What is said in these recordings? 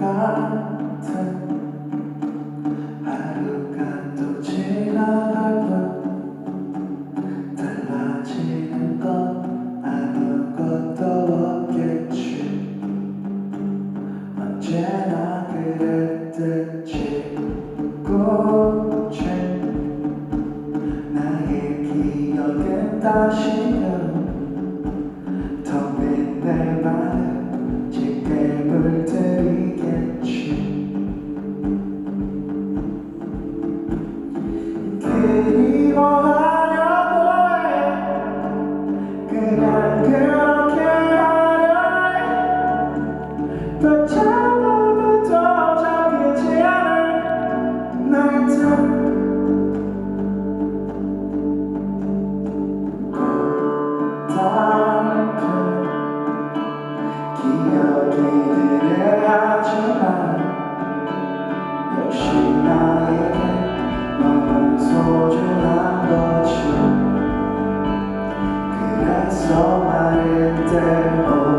같은 하루가 또 지나갈 뿐 달라지는 건 아무것도 없겠지 언제나 그랬듯이 꽃이 나의 기억은 다시 담긴 기억이들은 하지만 역시 나에게 너무 소중한 거지 그래서 말을 때로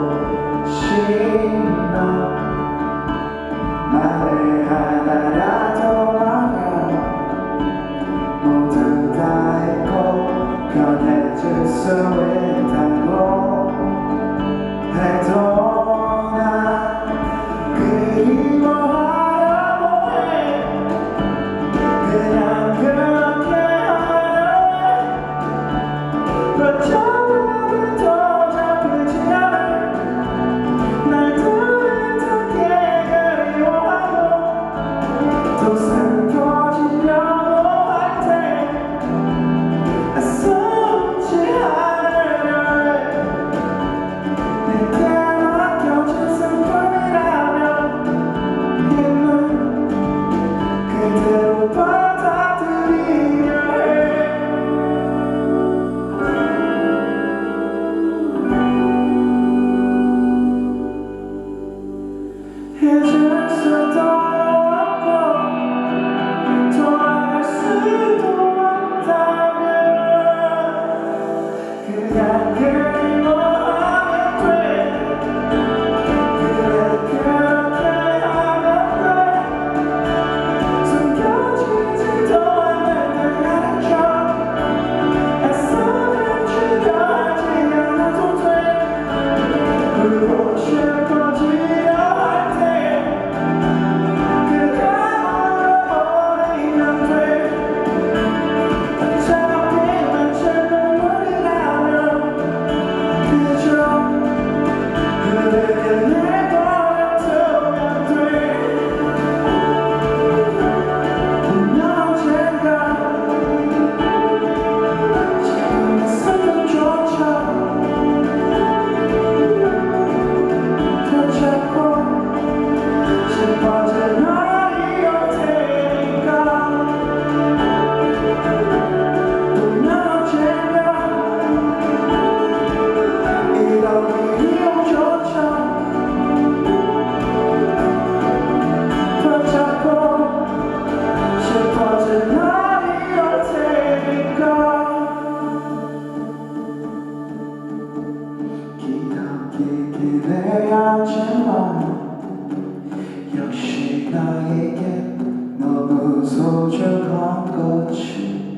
역시 나에게 너무 소중한 거지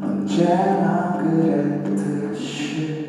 언제나 그랬듯이.